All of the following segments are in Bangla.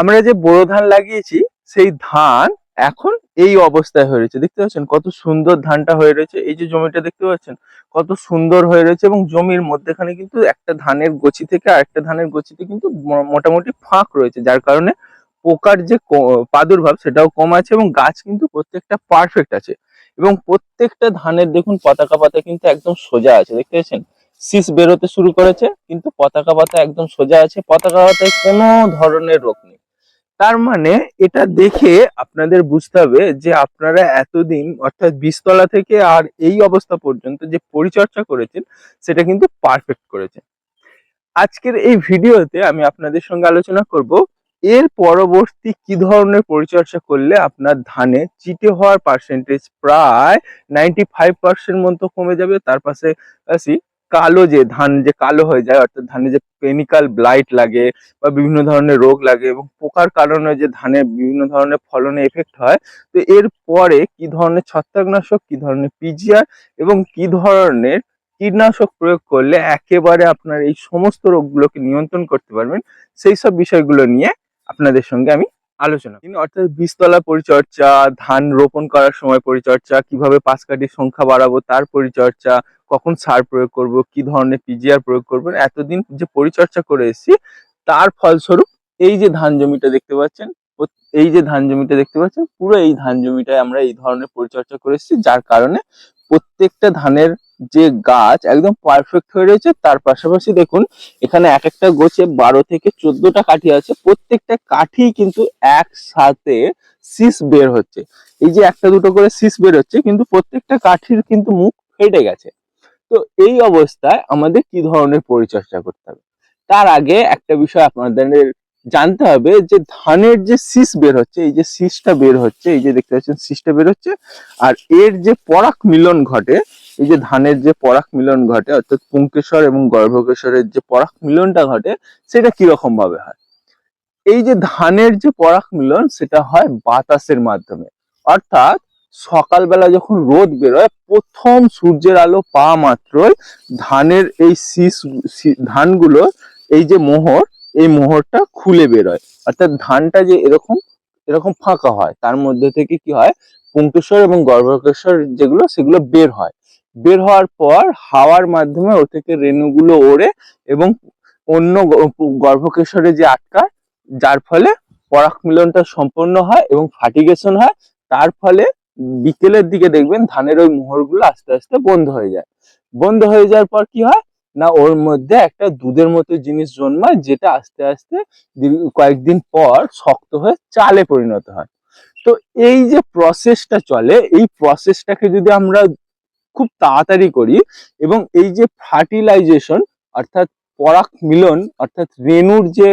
আমরা যে বোরো ধান লাগিয়েছি, সেই ধান এখন এই অবস্থায় হয়ে রয়েছে। দেখতে পাচ্ছেন কত সুন্দর ধানটা হয়ে রয়েছে। এই যে জমিটা দেখতে পাচ্ছেন, কত সুন্দর হয়ে রয়েছে এবং জমির মধ্যেখানে কিন্তু একটা ধানের গছি থেকে আর একটা ধানের গছিতে কিন্তু মোটামুটি ফাঁক রয়েছে, যার কারণে পোকার যে প্রাদুর্ভাব সেটাও কম আছে এবং গাছ কিন্তু প্রত্যেকটা পারফেক্ট আছে। এবং প্রত্যেকটা ধানের দেখুন, পতাকা পাতা কিন্তু একদম সোজা আছে। দেখতে পাচ্ছেন, শীষ বেরোতে শুরু করেছে, কিন্তু পতাকা পাতা একদম সোজা আছে। পতাকা পাতায় কোনো ধরনের রোগ নেই। তার মানে এটা দেখে আপনাদের বুঝতে হবে যে আপনারা এতদিন, অর্থাৎ বীজতলা থেকে আর এই অবস্থা পর্যন্ত যে পরিচর্যা করেছেন, সেটা কিন্তু পারফেক্ট করেছেন। আজকের এই ভিডিওতে আমি আপনাদের সঙ্গে আলোচনা করব, এর পরবর্তী কি ধরনের পরিচর্যা করলে আপনার ধানে চিটে হওয়ার পার্সেন্টেজ প্রায় নাইনটি ফাইভ পার্সেন্ট মতো কমে যাবে, তার পাশে পাশাপাশি কালো যে ধান, যে কালো হয়ে যায়, অর্থাৎ ধানে যে পেনিকাল ব্লাইট লাগে বা বিভিন্ন ধরনের রোগ লাগে এবং পোকার কারণে যে ধানে বিভিন্ন ধরনের ফলনে এফেক্ট হয়, তো এর পরে কি ধরনের ছত্রাকনাশক, কি ধরনের পিজিআর এবং কি ধরনের কীটনাশক প্রয়োগ করলে একেবারে আপনার এই সমস্ত রোগগুলোকে নিয়ন্ত্রণ করতে পারবেন, সেই সব বিষয়গুলো নিয়ে আপনাদের সঙ্গে আমি আলোচনা। অর্থাৎ বীজতলা পরিচর্যা, ধান রোপণ করার সময় পরিচর্যা, কীভাবে পাশ কাঠির সংখ্যা বাড়াবো তার পরিচর্যা কখন সার প্রয়োগ করব, কি ধরনের পিজিআর প্রয়োগ করবেন এতদিন যে পরিচর্যা করে এসেছি, তার ফলস্বরূপ এই যে ধান জমিটা দেখতে পাচ্ছেন এই যে ধান জমিটা দেখতে পাচ্ছেন, পুরো এই ধান জমিটায় আমরা এই ধরনের পরিচর্যা করে এসেছি, যার কারণে প্রত্যেকটা ধানের যে গাছ একদম পারফেক্ট হয়ে রয়েছে, তার পাশাপাশি দেখুন, এখানে এক একটা গোছে বারো থেকে চোদ্দটা কাঠি আছে, প্রত্যেকটা কাঠি কিন্তু একসাথে শীষ বের হচ্ছে। এই যে একটা দুটো করে শীষ বের হচ্ছে, কিন্তু প্রত্যেকটা কাঠির কিন্তু মুখ ফেটে গেছে। তো এই অবস্থায় আমাদের কি ধরনের পরিচর্যা করতে হবে? তার আগে একটা বিষয় আপনাদের জানতে হবে যে ধানের যে শীষ বের হচ্ছে, এই যে শীষটা বের হচ্ছে, এই যে দেখতে পাচ্ছেন শীষটা বের হচ্ছে, আর এর যে পরাগ মিলন ঘটে, এই যে ধানের যে পরাগ মিলন ঘটে, অর্থাৎ পুঙ্কেশ্বর এবং গর্ভকেশ্বরের যে পরাগ মিলনটা ঘটে, সেটা কীরকম ভাবে হয়? এই যে ধানের যে পরাগ মিলন, সেটা হয় বাতাসের মাধ্যমে। অর্থাৎ সকালবেলা যখন রোদ বেরোয়, প্রথম সূর্যের আলো পা মাত্রই ধানের এই শীষ ধানগুলো, এই যে মোহর, এই মোহরটা খুলে বেরোয়। অর্থাৎ ধানটা যে এরকম এরকম ফাঁকা হয়, তার মধ্যে থেকে কি হয়, পুঙ্কেশ্বর এবং গর্ভকেশ্বর যেগুলো, সেগুলো বের হয়। বের হওয়ার পর হাওয়ার মাধ্যমে ও থেকে রেণুগুলো ওড়ে এবং অন্য গর্ভকেশ্বরে যে আটকায়, যার ফলে পরাগ মিলনটা সম্পন্ন হয় এবং ফার্টিগেশন হয়, তার ফলে বিকেলের দিকে দেখবেন ধানের ওই মোহরগুলো আস্তে আস্তে বন্ধ হয়ে যায়। বন্ধ হয়ে যাওয়ার পর কি হয়? না, ওর মধ্যে একটা দুধের মতো জিনিস জন্মায় যেটা আস্তে আস্তে কয়েকদিন পর শক্ত হয়ে চালে পরিণত হয়। তো এই যে প্রসেসটা চলে, এই প্রসেসটাকে যদি আমরা খুব তাড়াতাড়ি করি এবং এই যে ফার্টিলাইজেশন অর্থাৎ পরাগ মিলন, অর্থাৎ রেণুর যে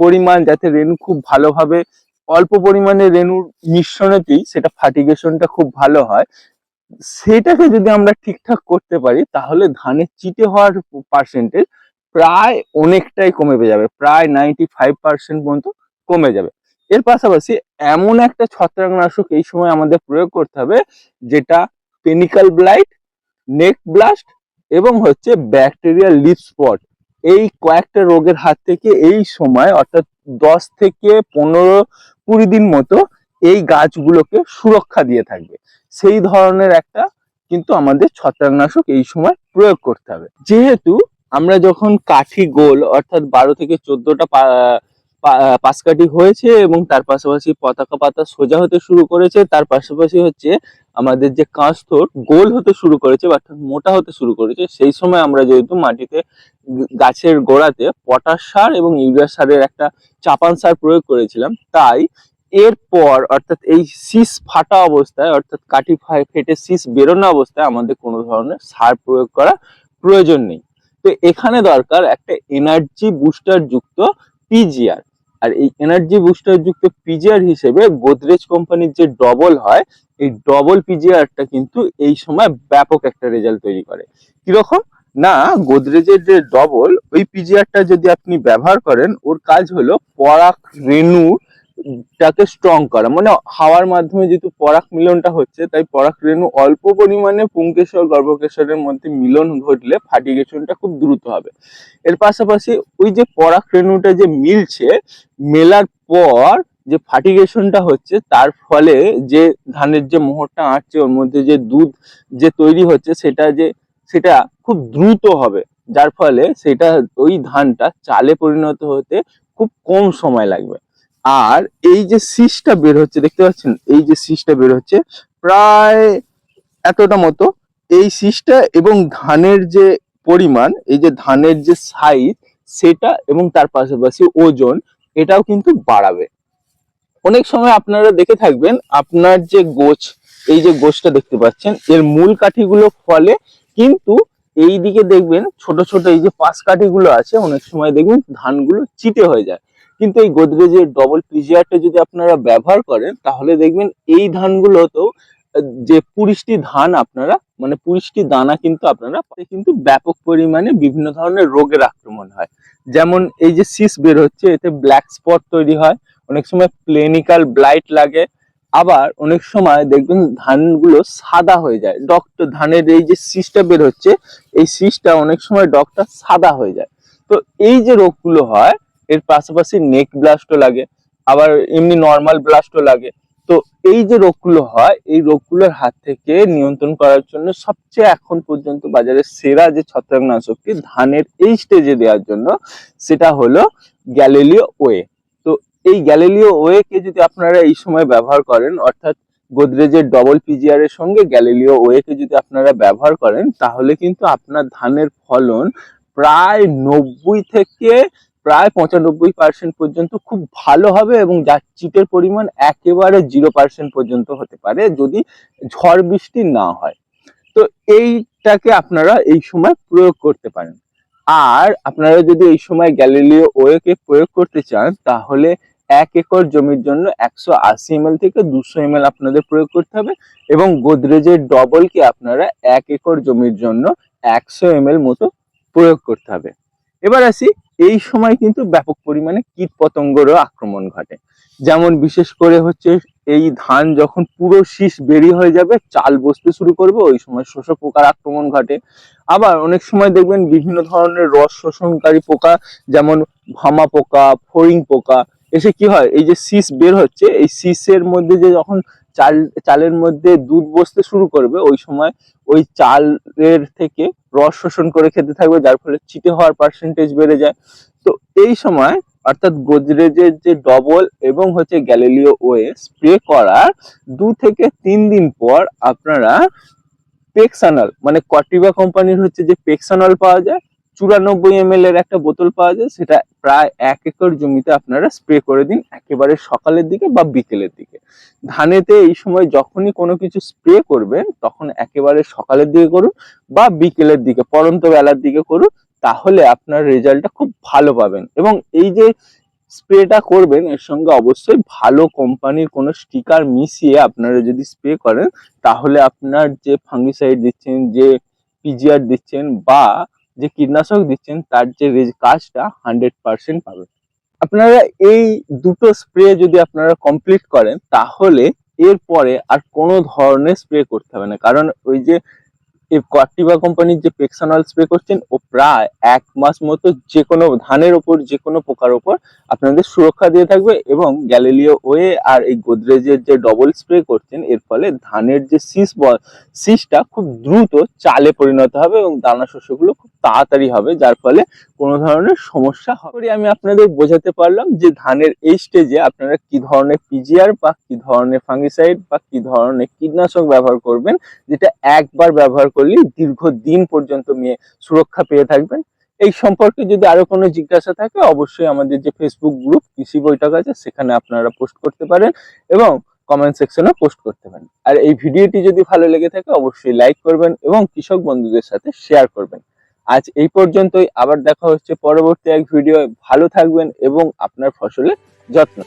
পরিমাণ, যাতে রেণু খুব ভালোভাবে অল্প পরিমাণে রেণুর মিশ্রণেতেই সেটা ফার্টিগেশনটা খুব ভালো হয়। সেটাকে যদি আমরা ঠিকঠাক করতে পারি, তাহলে ধানের চিটে হওয়ার পার্সেন্টেজ প্রায় অনেকটাই কমে যাবে, প্রায় নাইনটি ফাইভ পার্সেন্ট পর্যন্ত কমে যাবে। এর পাশাপাশি এমন একটা ছত্রাকনাশক এই সময় আমাদের প্রয়োগ করতে হবে, যেটা পেনিকাল ব্লাইট নেক ব্লাস্ট এবং হচ্ছে ব্যাকটেরিয়া লিপ স্পট এই কয়েকটা রোগের হাত থেকে এই সময় অর্থাৎ দশ থেকে পনেরো কুড়ি দিন মতো এই গাছগুলোকে সুরক্ষা দিয়ে থাকবে। সেই ধরনের একটা কিন্তু আমাদের ছত্রাকনাশক এই সময় প্রয়োগ করতে হবে। যেহেতু আমরা যখন কাঠি গোল অর্থাৎ বারো থেকে চোদ্দটা পাশকাঠি হয়েছে এবং তার পাশাপাশি পতাকা পাতা সোজা হতে শুরু করেছে। তার পাশাপাশি হচ্ছে আমাদের যে কাঁচথোর গোল হতে শুরু করেছে অর্থাৎ মোটা হতে শুরু করেছে, সেই সময় আমরা যেহেতু মাটিতে গাছের গোড়াতে পটাশ সার এবং ইউরিয়া সারের একটা চাপান সার প্রয়োগ করেছিলাম, তাই এরপর অর্থাৎ এই শীষ ফাটা অবস্থায় অর্থাৎ ফা- ফেটে শীষ বেরোনো অবস্থায় আমাদের কোনো ধরনের সার প্রয়োগ করা প্রয়োজন নেই। তো এখানে দরকার একটা এনার্জি বুস্টার যুক্ত পিজিআর আর এই এনার্জি বুস্টার যুক্ত পিজিআর হিসেবে গোদরেজ কোম্পানির যে ডবল হয়, এই ডবল পিজিআরটা কিন্তু এই সময় ব্যাপক একটা রেজাল্ট তৈরি করে। কীরকম? না গোদরেজের যে ডবল ওই পিজিআরটা যদি আপনি ব্যবহার করেন, ওর কাজ হলো পরাগ রেণু টাকে স্ট্রং করা। মানে হাওয়ার মাধ্যমে যেহেতু পরাগ মিলনটা হচ্ছে, তাই পরাগ রেণু অল্প পরিমাণে পুঙ্কেশ্বর গর্ভকেশ্বরের মধ্যে মিলন ঘটলে ফার্টিগেশনটা খুব দ্রুত হবে। এর পাশাপাশি ওই যে পরাগ রেণুটা যে মিলছে, মেলার পর যে ফার্টিগেশনটা হচ্ছে, তার ফলে যে ধানের যে মোহরটা আঁটছে, ওর মধ্যে যে দুধ যে তৈরি হচ্ছে, সেটা যে, সেটা খুব দ্রুত হবে। যার ফলে সেটা, ওই ধানটা চালে পরিণত হতে খুব কম সময় লাগবে। আর এই যে শীষটা বের হচ্ছে, দেখতে পাচ্ছেন? এই যে শীষটা বের হচ্ছে, প্রায় এতটা মতো। এই শীষটা এবং ধানের যে পরিমাণ, এই যে ধানের যে সাইজ সেটা এবং তার পাশাপাশি ওজন, এটাও কিন্তু বাড়াবে। অনেক সময় আপনারা দেখে থাকবেন, আপনার যে গোছ, এই যে গোছটা দেখতে পাচ্ছেন, এর মূল কাঠিগুলো ফলে কিন্তু এই দিকে দেখবেন, ছোট ছোট এই যে পাশ কাঠিগুলো আছে, অনেক সময় দেখবেন ধানগুলো চিটে হয়ে যায়। কিন্তু এই গোদরেজের ডবল পিজিআরটা যদি আপনারা ব্যবহার করেন, তাহলে দেখবেন এই ধানগুলোতেও, যে পুরিশটি ধান আপনারা মানে পুরিশটি দানা কিন্তু আপনারা কিন্তু ব্যাপক পরিমাণে বিভিন্ন ধরনের রোগের আক্রমণ হয়। যেমন এই যে সিস বের হচ্ছে, এতে ব্ল্যাক স্পট তৈরি হয়, অনেক সময় প্লেনিক্যাল ব্লাইট লাগে। আবার অনেক সময় দেখবেন ধানগুলো সাদা হয়ে যায়। ডকটা ধানের এই যে শীষটা বের হচ্ছে, এই শীষটা অনেক সময় ডকটা সাদা হয়ে যায়। তো এই যে রোগগুলো হয় এর পাশাপাশি নেক ব্লাস্টও লাগে, আবার এমনি নর্মাল ব্লাস্টও লাগে। তো এই যে রোগগুলো হয়, এই রোগগুলোর হাত থেকে নিয়ন্ত্রণ করার জন্য সবচেয়ে এখন পর্যন্ত বাজারে সেরা যে ছত্রাকনাশকটি ধানের এই স্টেজে দেওয়ার জন্য, সেটা হলো গ্যালিলিও ওয়ে তো এই গ্যালিলিও ওয়ে কে যদি আপনারা এই সময় ব্যবহার করেন, অর্থাৎ গোদরেজের ডবল পিজিআর এর সঙ্গে গ্যালিলিও ওয়ে কে যদি আপনারা ব্যবহার করেন, তাহলে কিন্তু আপনার ধানের ফলন প্রায় নব্বই থেকে প্রায় পঁচানব্বই পার্সেন্ট পর্যন্ত খুব ভালো হবে এবং যার চিটের পরিমাণ একেবারে জিরো পার্সেন্ট পর্যন্ত হতে পারে যদি ঝড় বৃষ্টি না হয়। তো এইটাকে আপনারা এই সময় প্রয়োগ করতে পারেন। আর আপনারা যদি এই সময় গ্যালিলিও ওয়েকে প্রয়োগ করতে চান, তাহলে এক একর জমির জন্য একশো আশি এমএল থেকে দুশো এমএল আপনাদের প্রয়োগ করতে হবে এবং গোদরেজের ডবলকে আপনারা এক একর জমির জন্য একশো এমএল মতো প্রয়োগ করতে হবে। এবার আসি এই সময় কিন্তু ব্যাপক পরিমাণে কীট পতঙ্গেরও আক্রমণ ঘটে। যেমন বিশেষ করে হচ্ছে এই ধান যখন পুরো শীষ বেরিয়ে হয়ে যাবে, চাল বসতে শুরু করবে, ওই সময় শোষক পোকার আক্রমণ ঘটে। আবার অনেক সময় দেখবেন বিভিন্ন ধরনের রস শোষণকারী পোকা, যেমন ভামা পোকা, ফড়িং পোকা, এসে কি হয়, এই যে শীষ বের হচ্ছে, এই শীষের মধ্যে যে যখন চাল, চালের মধ্যে দুধ বসতে শুরু করবে, ওই সময় ওই চালের থেকে রস শোষণ করে খেতে থাকবে, যার ফলে চিটে হওয়ার পার্সেন্টেজ বেড়ে যায়। তো এই সময় অর্থাৎ গোদরেজের যে ডবল এবং হচ্ছে গ্যালিলিও ওয়ে স্প্রে করার দু থেকে তিন দিন পর আপনারা পেক্সানল মানে কটিভা কোম্পানির হচ্ছে যে পেক্সানল পাওয়া যায় চুরানব্বই এম এর একটা বোতল পাওয়া যায়, সেটা প্রায় এক একর জমিতে আপনারা স্প্রে করে দিন, একেবারে সকালের দিকে বা বিকেলের দিকে। ধানেতে এই সময় যখনই কোনো কিছু স্প্রে করবেন, তখন একেবারে সকালের দিকে করুন বা বিকেলের দিকে, পরন্ত বেলার দিকে করুন, তাহলে আপনার রেজাল্টটা খুব ভালো পাবেন। এবং এই যে স্প্রেটা করবেন, এর সঙ্গে অবশ্যই ভালো কোম্পানির কোনো স্টিকার মিশিয়ে আপনারা যদি স্প্রে করেন, তাহলে আপনার যে ফাঙ্গিসাইড দিচ্ছেন, যে পিজিআর দিচ্ছেন বা যে কীটনাশক দিচ্ছেন, তার যে কাজটা হান্ড্রেড পারসেন্ট পাবেন আপনারা এই দুটো স্প্রে যদি আপনারা কমপ্লিট করেন, তাহলে এরপরে আর কোনো ধরনের স্প্রে করতে হবে না। কারণ ওই যে এই কর্টিভা কোম্পানির যে পেক্সানল স্প্রে করছেন, ও প্রায় এক মাস মতো যে কোনো ধানের ওপর যে কোনো পোকার ওপর আপনাদের সুরক্ষা দিয়ে থাকবে এবং গ্যালিলিও ওয়ে আর এই গোদরেজের যে ডবল স্প্রে করছেন, এর ফলে ধানের যে শীষ শীষটা খুব দ্রুত চালে পরিণত হবে এবং দানা শস্যগুলো খুব তাড়াতাড়ি হবে, যার ফলে কোনো ধরনের সমস্যা হবে করি আমি আপনাদের বোঝাতে পারলাম যে ধানের এই স্টেজে আপনারা কি ধরনের পিজিআর বা কি ধরনের ফাঙ্গিসাইড বা কি ধরনের কীটনাশক ব্যবহার করবেন, যেটা একবার ব্যবহার করলেই দীর্ঘদিন পর্যন্ত মেয়ে সুরক্ষা পেয়ে থাকবেন। এই সম্পর্কে যদি আরও কোনো জিজ্ঞাসা থাকে, অবশ্যই আমাদের যে ফেসবুক গ্রুপ কৃষি বৈঠক আছে, সেখানে আপনারা পোস্ট করতে পারেন এবং কমেন্ট সেকশনে পোস্ট করতে পারেন। আর এই ভিডিওটি যদি ভালো লেগে থাকে, অবশ্যই লাইক করবেন এবং কৃষক বন্ধুদের সাথে শেয়ার করবেন। আজ এই পর্যন্তই। আবার দেখা হচ্ছে পরবর্তী এক ভিডিও ভালো থাকবেন এবং আপনার ফসলের যত্ন.